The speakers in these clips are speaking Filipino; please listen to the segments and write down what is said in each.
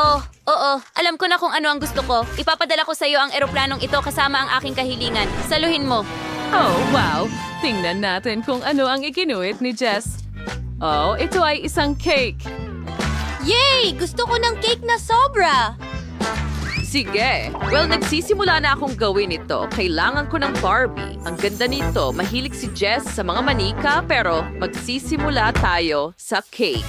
Oh, oo. Alam ko na kung ano ang gusto ko. Ipapadala ko sa iyo ang eroplanong ito kasama ang aking kahilingan. Saluhin mo. Oh, wow! Tingnan natin kung ano ang ikinuit ni Jess. Oh, ito ay isang cake. Yay! Gusto ko ng cake na sobra! Sige. Well, nagsisimula na akong gawin ito. Kailangan ko ng Barbie. Ang ganda nito. Mahilig si Jess sa mga manika, pero magsisimula tayo sa cake.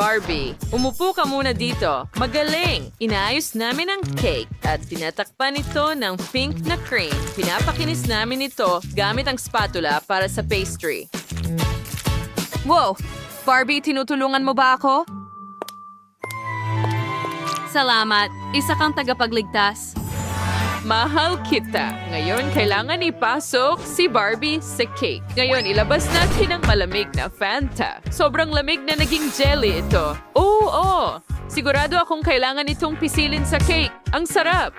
Barbie, umupo ka muna dito. Magaling! Inaayos namin ang cake at tinatakpan ito ng pink na cream. Pinapakinis namin ito gamit ang spatula para sa pastry. Wow! Barbie, tinutulungan mo ba ako? Salamat. Isa kang tagapagligtas. Mahal kita. Ngayon, kailangan ipasok si Barbie sa cake. Ngayon, ilabas natin ang malamig na Fanta. Sobrang lamig na naging jelly ito. Oo, oo. Sigurado akong kailangan itong pisilin sa cake. Ang sarap.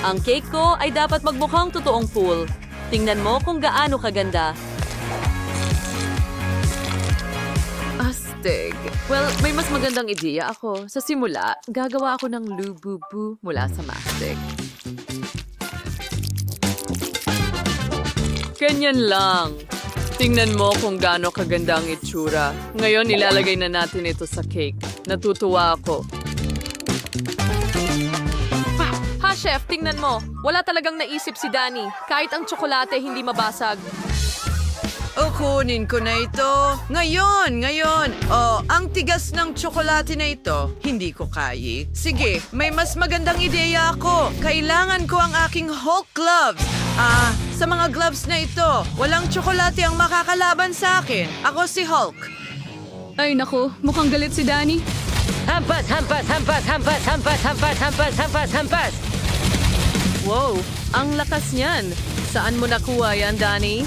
Ang cake ko ay dapat magmukhang totoong pool. Tingnan mo kung gaano kaganda. Astig. Well, may mas magandang ideya ako. Sa simula, gagawa ako ng lububu mula sa mastic. Ganyan lang. Tingnan mo kung gaano kaganda ang itsura. Ngayon, ilalagay na natin ito sa cake. Natutuwa ako. Ha, chef, tingnan mo. Wala talagang naisip si Danny. Kahit ang tsokolate hindi mabasag. O kunin ko na ito. Ngayon, ngayon. Oh, ang tigas ng tsokolate na ito, hindi ko kaya. Sige, may mas magandang ideya ako. Kailangan ko ang aking Hulk gloves. Ah, sa mga gloves na ito, walang tsokolate ang makakalaban sa akin. Ako si Hulk. Ay naku, mukhang galit si Danny. Hampas, hampas, hampas, hampas, hampas, hampas, hampas, hampas, hampas. Wow, ang lakas niyan. Saan mo nakuha yan, Danny?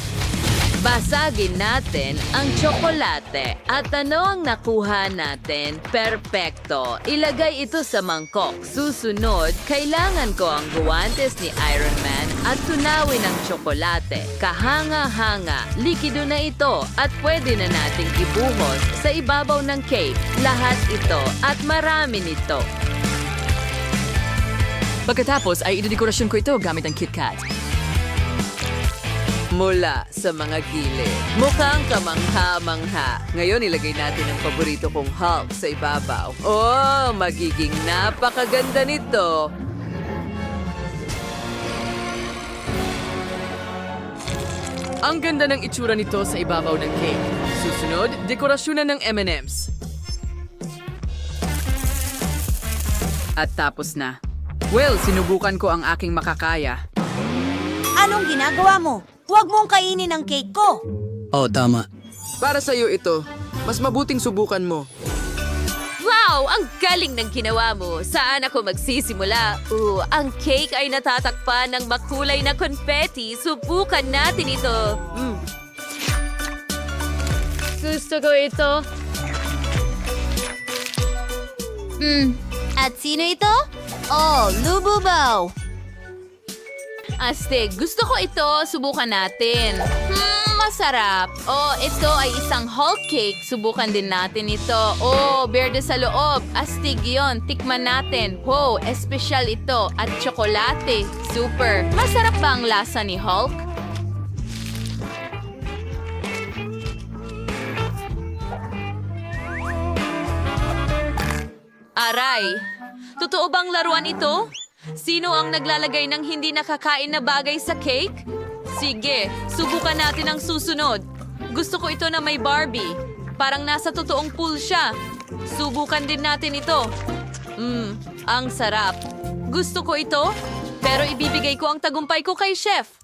Basagin natin ang tsokolate. At ano ang nakuha natin? Perpekto. Ilagay ito sa mangkok. Susunod, kailangan ko ang guwantes ni Iron Man at tunawin ang tsokolate. Kahanga-hanga, likido na ito at pwede na nating ibuhos sa ibabaw ng cake. Lahat ito at marami nito. Pagkatapos ay idedekorasyon ko ito gamit ang KitKat. Mula sa mga gilid. Mukhang kamangha-mangha. Ngayon, ilagay natin ang paborito kong Hulk sa ibabaw. Oh, magiging napakaganda nito. Ang ganda ng itsura nito sa ibabaw ng cake. Susunod, dekorasyonan ng M&M's. At tapos na. Well, sinubukan ko ang aking makakaya. Anong ginagawa mo? Huwag mong kainin ang cake ko. Oh, tama. Para sa'yo ito. Mas mabuting subukan mo. Wow! Ang galing ng ginawa mo. Saan ako magsisimula? Uh, ang cake ay natatakpan ng makulay na confetti. Subukan natin ito. Mm. Gusto ko ito. Hmm. At sino ito? Oh, Lububaw. Astig, gusto ko ito. Subukan natin. Hmm, masarap. Oh, ito ay isang Hulk cake. Subukan din natin ito. Oh, berde sa loob. Astig yon. Tikman natin. Wow, espesyal ito. At tsokolate. Super. Masarap ba ang lasa ni Hulk? Aray, totoo bang laruan ito? Sino ang naglalagay ng hindi nakakain na bagay sa cake? Sige, subukan natin ang susunod. Gusto ko ito na may Barbie. Parang nasa totoong pool siya. Subukan din natin ito. Mmm, ang sarap. Gusto ko ito, pero ibibigay ko ang tagumpay ko kay chef.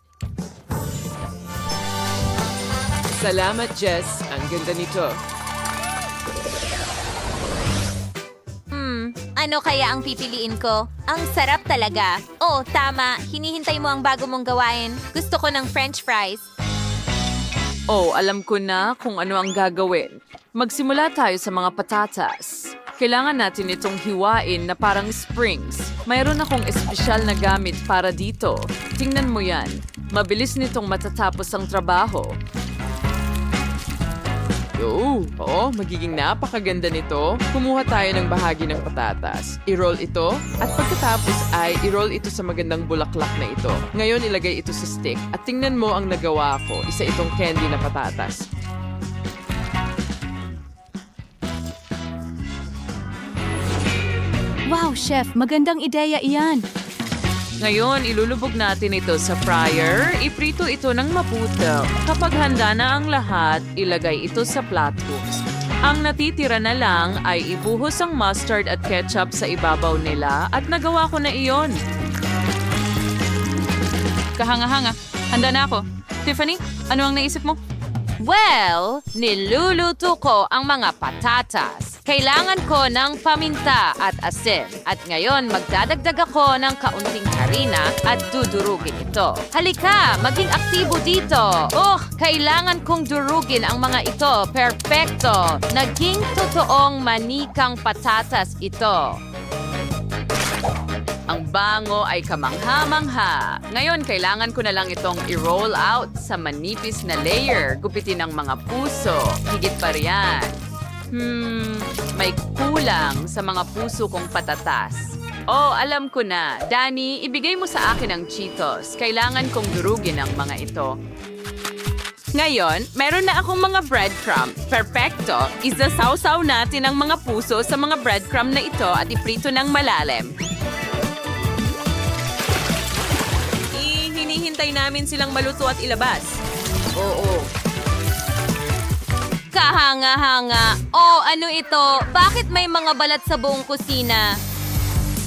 Salamat, Jess. Ang ganda nito. Ano kaya ang pipiliin ko? Ang sarap talaga. Oh, tama. Hinihintay mo ang bago mong gawain. Gusto ko ng french fries. Oh, alam ko na kung ano ang gagawin. Magsimula tayo sa mga patatas. Kailangan natin itong hiwain na parang springs. Mayroon akong espesyal na gamit para dito. Tingnan mo yan. Mabilis nitong matatapos ang trabaho. Yo, oo, magiging napakaganda nito. Kumuha tayo ng bahagi ng patatas. I-roll ito, at pagkatapos ay i-roll ito sa magandang bulaklak na ito. Ngayon ilagay ito sa stick, at tingnan mo ang nagawa ko. Isa itong candy na patatas. Wow, chef, magandang ideya iyan. Ngayon, ilulubog natin ito sa fryer. Iprito ito ng mabuti. Kapag handa na ang lahat, ilagay ito sa plato. Ang natitira na lang ay ibuhos ang mustard at ketchup sa ibabaw nila at nagawa ko na iyon. Kahanga-hanga. Handa na ako. Tiffany, ano ang naisip mo? Well, niluluto ko ang mga patatas. Kailangan ko ng paminta at asin. At ngayon, magdadagdag ako ng kaunting harina at dudurugin ito. Halika, maging aktibo dito. Oh, kailangan kong durugin ang mga ito. Perfecto. Naging totoong manikang patatas ito. Ang bango ay kamangha-mangha. Ngayon, kailangan ko na lang itong i-roll out sa manipis na layer. Gupitin ang mga puso. Higit pa riyan. Hmm, may kulang sa mga puso kong patatas. Oh, alam ko na. Danny, ibigay mo sa akin ang Cheetos. Kailangan kong durugin ang mga ito. Ngayon, meron na akong mga breadcrumb. Perfecto! Isasawsaw natin ang mga puso sa mga breadcrumb na ito at iprito ng malalim. I, hinihintay namin silang maluto at ilabas. Oo. Kahanga-hanga. Oh, ano ito? Bakit may mga balat sa buong kusina?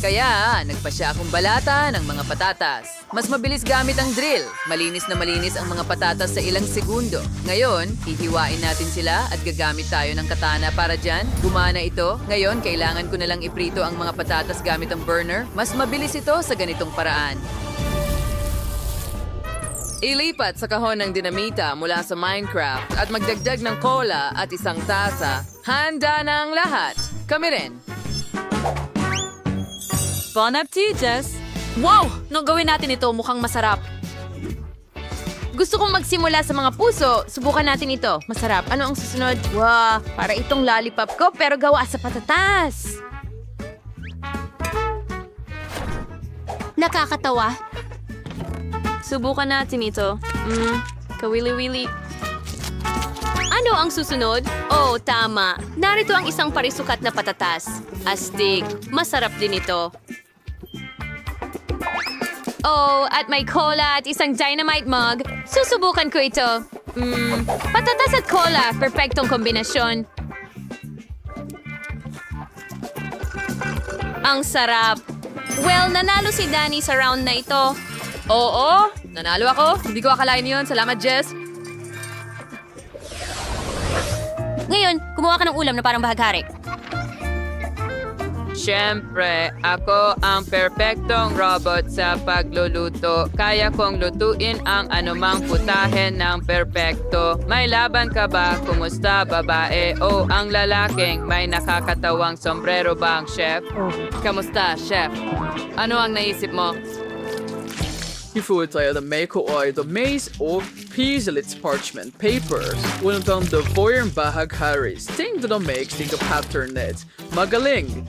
Kaya, nagpasya akong balata ng mga patatas. Mas mabilis gamit ang drill. Malinis na malinis ang mga patatas sa ilang segundo. Ngayon, hihiwain natin sila at gagamit tayo ng katana para dyan. Gumana ito. Ngayon, kailangan ko na lang iprito ang mga patatas gamit ang burner. Mas mabilis ito sa ganitong paraan. Ilipat sa kahon ng dinamita mula sa Minecraft at magdagdag ng cola at isang tasa. Handa na ang lahat. Kami rin. Bon appetit, Jess! Wow! Nung gawin natin ito, mukhang masarap. Gusto kong magsimula sa mga puso. Subukan natin ito. Masarap. Ano ang susunod? Wow, para itong lollipop ko pero gawa sa patatas. Nakakatawa. Subukan natin ito. Mm, kawili-wili. Ano ang susunod? Oh, tama. Narito ang isang parisukat na patatas. Astig. Masarap din ito. Oh, at may cola at isang dynamite mug. Susubukan ko ito. Mm, patatas at cola. Perpektong kombinasyon. Ang sarap. Well, nanalo si Danny sa round na ito. Oo, nanalo ako. Hindi ko akalain yun. Salamat, Jess. Ngayon, kumuha ka ng ulam na parang bahaghari. Siyempre, ako ang perpektong robot sa pagluluto. Kaya kong lutuin ang anumang putahe ng perpekto. May laban ka ba? Kumusta, babae? O ang lalaking may nakakatawang sombrero ba ang chef? Kamusta, chef? Ano ang naisip mo? Ifuruta the Meiko ay the maze of piezolit parchment papers. Unang the Voyern Bahag Harris, ting the makes ting the pattern net. Magaling!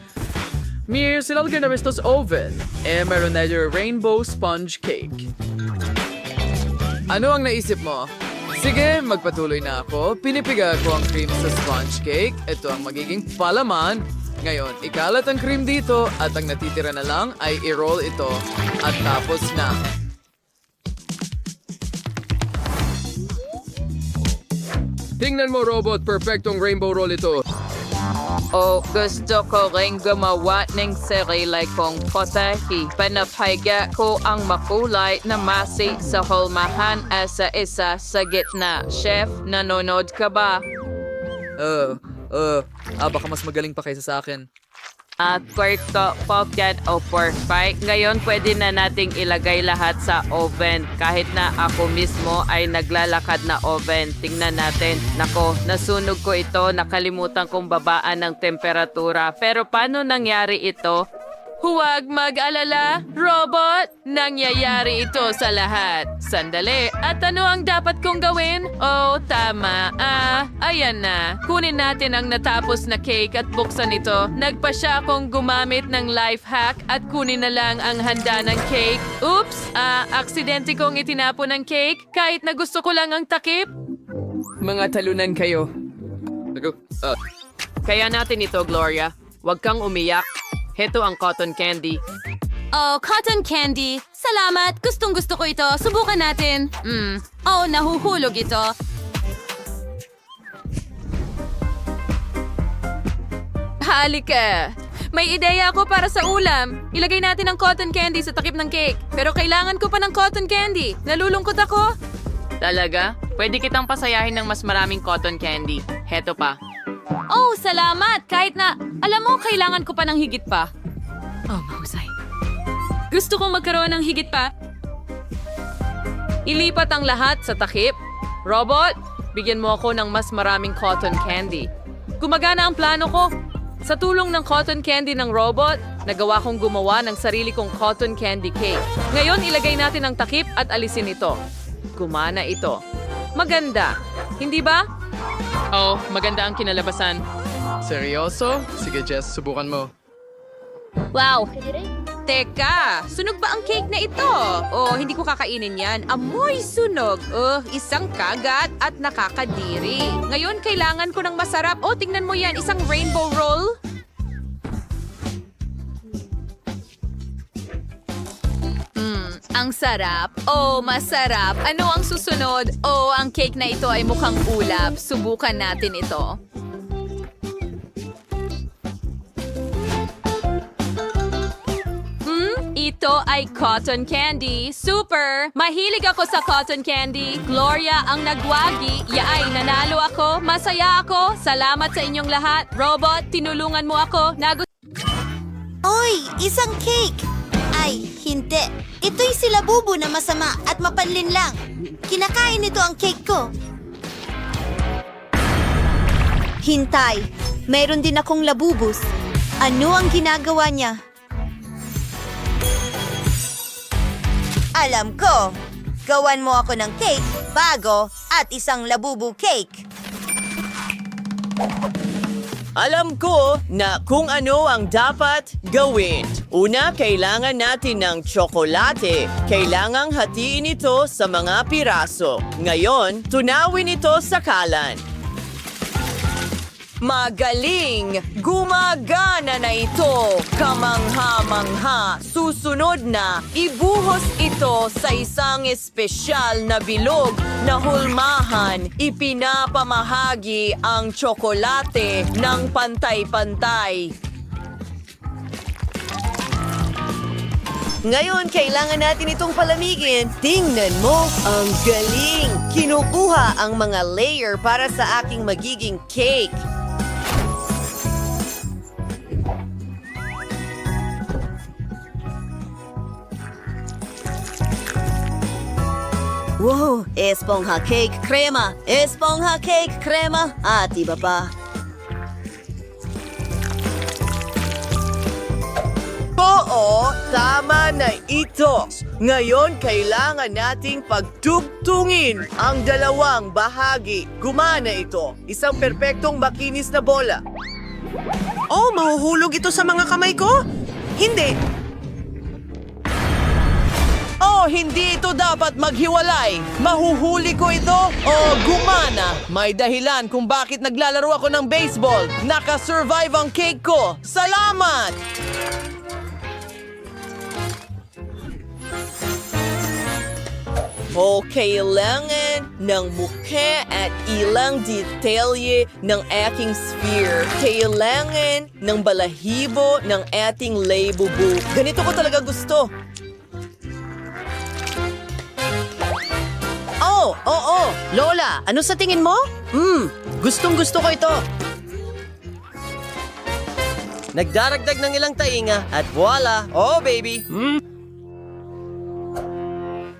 Mir silalagay na bestos oven, eh meron na yung rainbow sponge cake. Ano ang naisip mo? Sige, magpatuloy na ako. Pinipiga ko ang cream sa sponge cake. Ito ang magiging palaman. Ngayon, ikalat ang cream dito at ang natitira na lang ay i-roll ito at tapos na. Tingnan mo, robot. Perfectong rainbow roll ito. O gusto ko rin gumawa ng sarili kong potahi. Panapahiga ko ang makulay na masi sa hulmahan asa isa sa gitna. Chef, nanonood ka ba? Uh, uh, ah, baka mas magaling pa kaysa sa akin. At kwarto, pocket o perfect. Ngayon pwede na nating ilagay lahat sa oven. Kahit na ako mismo ay naglalakad na oven. Tingnan natin. Nako, nasunog ko ito. Nakalimutan kong babaan ng temperatura. Pero paano nangyari ito? Huwag mag-alala, robot! Nangyayari ito sa lahat. Sandali, at ano ang dapat kong gawin? Oh, tama. Ah, ayan na. Kunin natin ang natapos na cake at buksan ito. Nagpa siya akong gumamit ng life hack at kunin na lang ang handa ng cake. Oops! Ah, aksidente kong itinapon ng cake kahit na gusto ko lang ang takip. Mga talunan kayo. Kaya natin ito, Gloria. Huwag kang umiyak. Heto ang cotton candy. Oh, cotton candy. Salamat. Gustong gusto ko ito. Subukan natin. Mm. Oh, nahuhulog ito. Halika! May ideya ako para sa ulam. Ilagay natin ang cotton candy sa takip ng cake. Pero kailangan ko pa ng cotton candy. Nalulungkot ako. Talaga? Pwede kitang pasayahin ng mas maraming cotton candy. Heto pa. Oh, salamat. Kahit na, alam mo, kailangan ko pa ng higit pa. Oh, mahusay. Gusto kong magkaroon ng higit pa. Ilipat ang lahat sa takip. Robot, bigyan mo ako ng mas maraming cotton candy. Gumagana ang plano ko. Sa tulong ng cotton candy ng robot, nagawa kong gumawa ng sarili kong cotton candy cake. Ngayon, ilagay natin ang takip at alisin ito. Gumana ito. Maganda. Hindi ba? Oh, maganda ang kinalabasan. Seryoso? Sige, Jess, subukan mo. Wow. Teka, sunog ba ang cake na ito? Oh, hindi ko kakainin yan. Amoy sunog. Oh, isang kagat at nakakadiri. Ngayon, kailangan ko ng masarap. Oh, tingnan mo yan, isang rainbow roll. Ang sarap. Oh, masarap. Ano ang susunod? Oh, ang cake na ito ay mukhang ulap. Subukan natin ito. Hmm, ito ay cotton candy. Super! Mahilig ako sa cotton candy. Gloria ang nagwagi. Yaay, nanalo ako. Masaya ako. Salamat sa inyong lahat. Robot, tinulungan mo ako. Nagu Oy, isang cake! Ay, hindi. Ito'y sila bubo na masama at mapanlin lang. Kinakain nito ang cake ko. Hintay, mayroon din akong labubus. Ano ang ginagawa niya? Alam ko, gawan mo ako ng cake, bago, at isang labubu cake. Alam ko na kung ano ang dapat gawin. Una, kailangan natin ng tsokolate. Kailangang hatiin ito sa mga piraso. Ngayon, tunawin ito sa kalan. Magaling! Gumagana na ito! Kamangha-mangha! Susunod na, ibuhos ito sa isang espesyal na bilog na hulmahan. Ipinapamahagi ang tsokolate ng pantay-pantay. Ngayon, kailangan natin itong palamigin. Tingnan mo, ang galing! Kinukuha ang mga layer para sa aking magiging cake. Wow! Esponja cake crema! Esponja cake crema! At iba pa. Oo, tama na ito. Ngayon, kailangan nating pagtugtungin ang dalawang bahagi. Gumana ito. Isang perpektong makinis na bola. Oh, mahuhulog ito sa mga kamay ko? Hindi. Oh, hindi ito dapat maghiwalay. Mahuhuli ko ito o gumana. May dahilan kung bakit naglalaro ako ng baseball. Nakasurvive ang cake ko. Salamat! O kailangan ng mukha at ilang detalye ng aking sphere. Kailangan ng balahibo ng ating labubu. Ganito ko talaga gusto. Oh, oo. Lola, ano sa tingin mo? Hmm, gustong gusto ko ito. Nagdaragdag ng ilang tainga at voila. Oh, baby.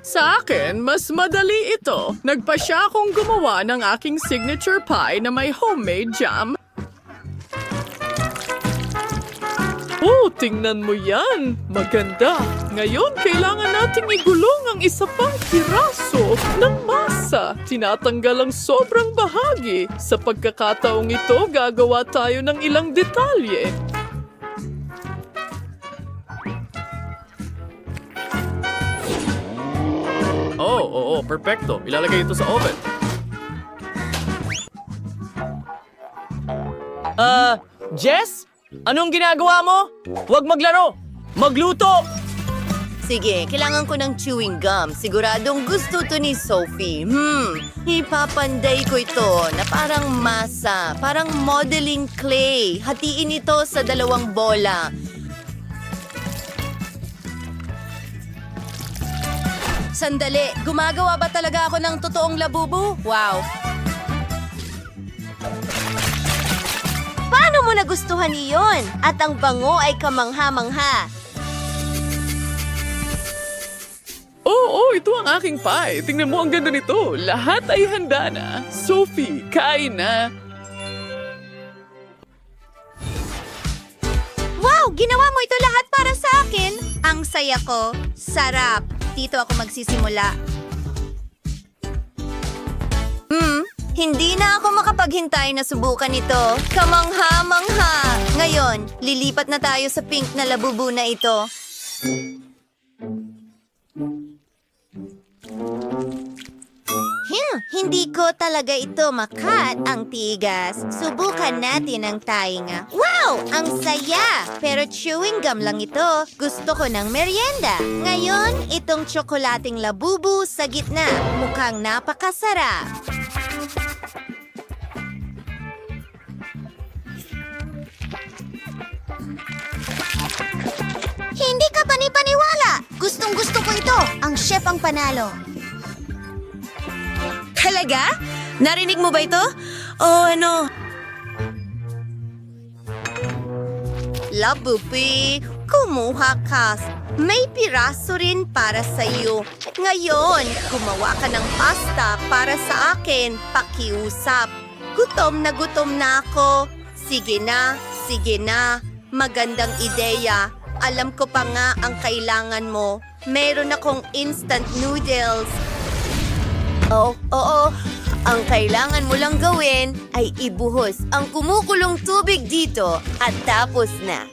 Sa akin, mas madali ito. Nagpa siya akong gumawa ng aking signature pie na may homemade jam. Oh, tingnan mo yan. Maganda. Ngayon, kailangan nating igulong ang isa pang piraso ng masa. Tinatanggal ang sobrang bahagi. Sa pagkakataong ito, gagawa tayo ng ilang detalye. Oh, oo, perfecto. Ilalagay ito sa oven. Ah, Jess? Anong ginagawa mo? Huwag maglaro! Magluto! Sige, kailangan ko ng chewing gum. Siguradong gusto to ni Sophie. Hmm, ipapanday ko ito na parang masa, parang modeling clay. Hatiin ito sa dalawang bola. Sandali, gumagawa ba talaga ako ng totoong labubu? Wow! Paano mo nagustuhan iyon? At ang bango ay kamangha-mangha. Oo, oh, ito ang aking pie. Tingnan mo ang ganda nito. Lahat ay handa na. Sophie, kain na. Wow! Ginawa mo ito lahat para sa akin! Ang saya ko. Sarap. Dito ako magsisimula. Hmm, hindi na ako makapaghintay na subukan ito. Kamangha-mangha! Ngayon, lilipat na tayo sa pink na labubu na ito. Hmm, hindi ko talaga ito makat ang tigas. Subukan natin ang tainga. Wow! Ang saya! Pero chewing gum lang ito. Gusto ko ng merienda. Ngayon, itong tsokolating labubu sa gitna. Mukhang napakasarap. Ang chef ang panalo. Talaga? Narinig mo ba ito? O ano? Labupi, kumuha ka. May piraso rin para sa iyo. Ngayon, gumawa ka ng pasta para sa akin. Pakiusap. Gutom na gutom na ako. Sige na, sige na. Magandang ideya. Alam ko pa nga ang kailangan mo. Meron akong instant noodles. Oo, oo. Ang kailangan mo lang gawin ay ibuhos ang kumukulong tubig dito at tapos na.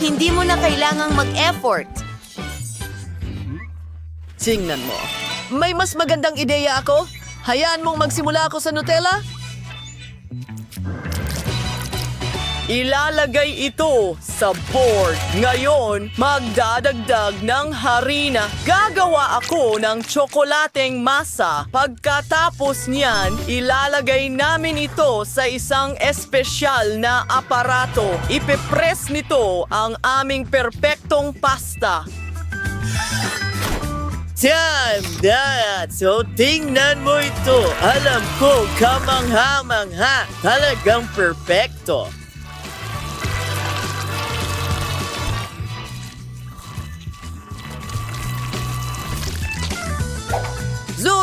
Hindi mo na kailangang mag-effort. Tingnan mo. May mas magandang ideya ako? Hayaan mong magsimula ako sa Nutella? Ilalagay ito sa board. Ngayon, magdadagdag ng harina. Gagawa ako ng tsokolateng masa. Pagkatapos niyan, ilalagay namin ito sa isang espesyal na aparato. Ipipress nito ang aming perpektong pasta. Time that! So tingnan mo ito. Alam ko, kamangha-mangha. Talagang perpekto.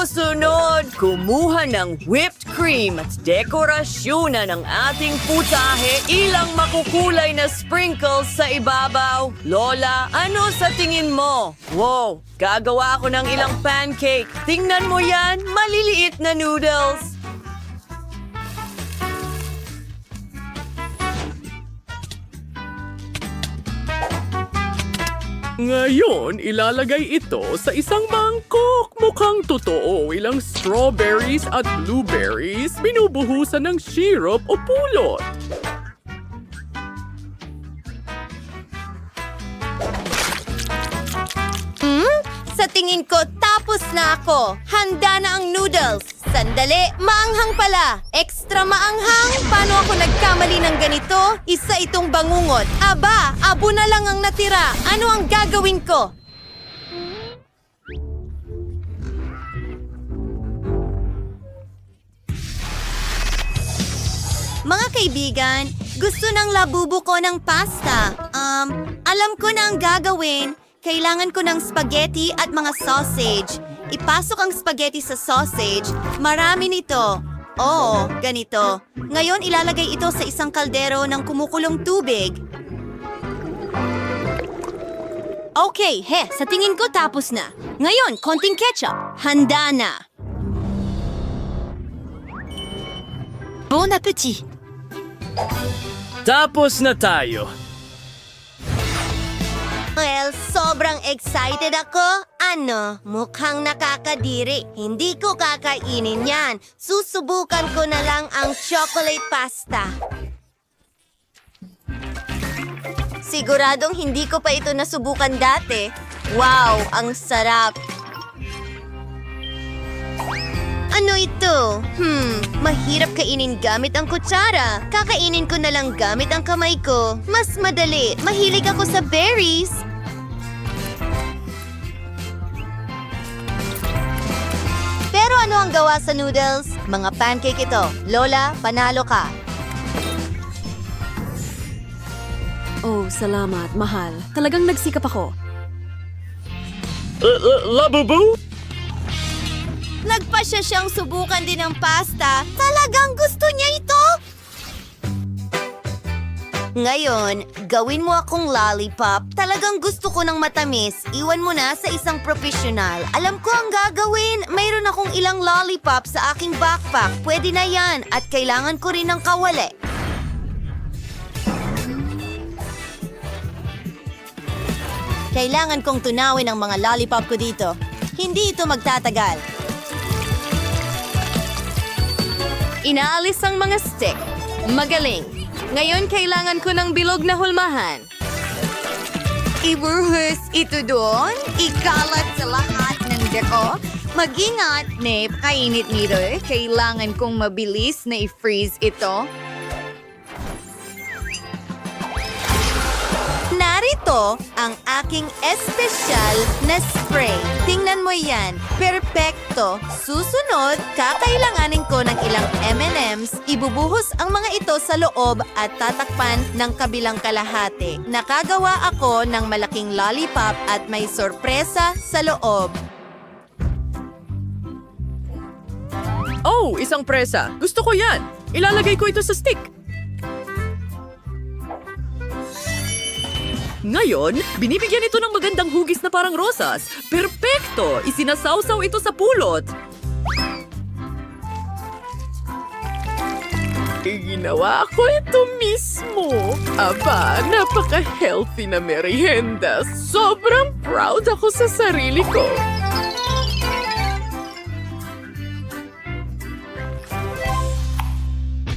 Susunod, kumuha ng whipped cream at dekorasyon na ng ating putahe ilang makukulay na sprinkles sa ibabaw. Lola, ano sa tingin mo? Wow, gagawa ako ng ilang pancake. Tingnan mo yan, maliliit na noodles. Ngayon, ilalagay ito sa isang mangkok. Mukhang totoo, ilang strawberries at blueberries binubuhusan ng syrup o pulot. Hmm? Sa tingin ko, tapos na ako. Handa na ang noodles. Sandali, maanghang pala. Extra maanghang? Paano ako nagkamali ng ganito? Isa itong bangungot. Aba, abo na lang ang natira. Ano ang gagawin ko? Mga kaibigan, gusto ng labubo ko ng pasta. Um, alam ko na ang gagawin. Kailangan ko ng spaghetti at mga sausage. Ipasok ang spaghetti sa sausage. Marami nito. Oo, ganito. Ngayon ilalagay ito sa isang kaldero ng kumukulong tubig. Okay, he, sa tingin ko tapos na. Ngayon, konting ketchup. Handa na. Bon appetit! Tapos na tayo. Well, sobrang excited ako. Ano, mukhang nakakadiri. Hindi ko kakainin yan. Susubukan ko na lang ang chocolate pasta. Siguradong hindi ko pa ito nasubukan dati. Wow, ang sarap. Ano ito? Hmm, mahirap kainin gamit ang kutsara. Kakainin ko na lang gamit ang kamay ko. Mas madali. Mahilig ako sa berries. Pero ano ang gawa sa noodles? Mga pancake ito. Lola, panalo ka. Oh, salamat, mahal. Talagang nagsikap ako. Labubu? Nagpa siya siyang subukan din ng pasta. Talagang gusto niya ito? Ngayon, gawin mo akong lollipop. Talagang gusto ko ng matamis. Iwan mo na sa isang profesional. Alam ko ang gagawin. Mayroon akong ilang lollipop sa aking backpack. Pwede na yan. At kailangan ko rin ng kawali. Kailangan kong tunawin ang mga lollipop ko dito. Hindi ito magtatagal. Inaalis ang mga stick. Magaling. Ngayon kailangan ko ng bilog na hulmahan. Ibuhos ito doon, ikalat sa lahat ng deko. Mag-ingat, Nip, kainit nito. Kailangan kong mabilis na i-freeze ito. Narito ang aking espesyal na spray. Tingnan mo yan. Perpekto. Susunod, kakailanganin ko ng ilang M&M's. Ibubuhos ang mga ito sa loob at tatakpan ng kabilang kalahati. Nakagawa ako ng malaking lollipop at may sorpresa sa loob. Oh, isang presa. Gusto ko yan. Ilalagay ko ito sa stick. Ngayon, binibigyan ito ng magandang hugis na parang rosas. Perpekto! Isinasawsaw ito sa pulot. Ginawa ko ito mismo. Aba, napaka-healthy na merienda. Sobrang proud ako sa sarili ko.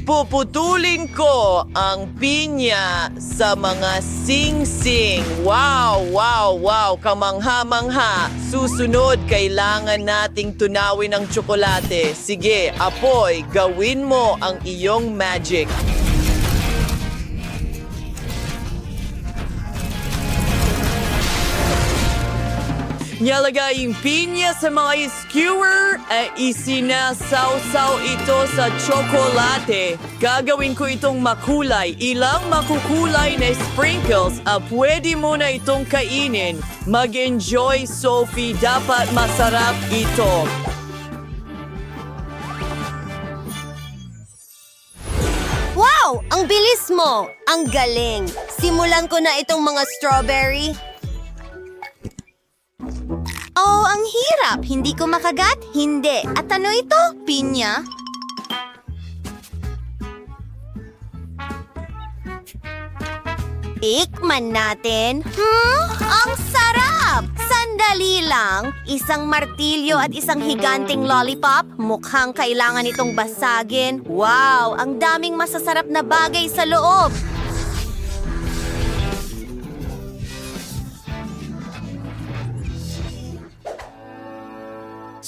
Puputulin ko ang pinya sa mga sing-sing. Wow, wow, wow, kamangha-mangha. Susunod, kailangan nating tunawin ang tsokolate. Sige, Apoy, gawin mo ang iyong magic. Nilagay yung pinya sa mga skewer at isinasawsaw ito sa tsokolate. Gagawin ko itong makulay, ilang makukulay na sprinkles at pwede mo na itong kainin. Mag-enjoy, Sophie. Dapat masarap ito. Wow! Ang bilis mo! Ang galing! Simulan ko na itong mga strawberry. Oh, ang hirap! Hindi ko makagat? Hindi. At ano ito? Pinya? Tikman natin. Hmm? Ang sarap! Sandali lang. Isang martilyo at isang higanting lollipop. Mukhang kailangan itong basagin. Wow! Ang daming masasarap na bagay sa loob.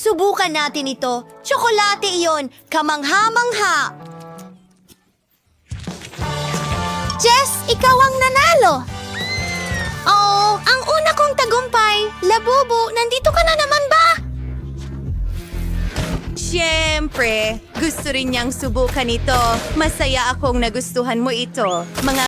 Subukan natin ito. Tsokolate iyon. Kamangha-mangha. Jess, ikaw ang nanalo! Oo, ang una kong tagumpay. Labubo, nandito ka na naman ba? Siyempre, gusto rin niyang subukan ito. Masaya akong nagustuhan mo ito. Mga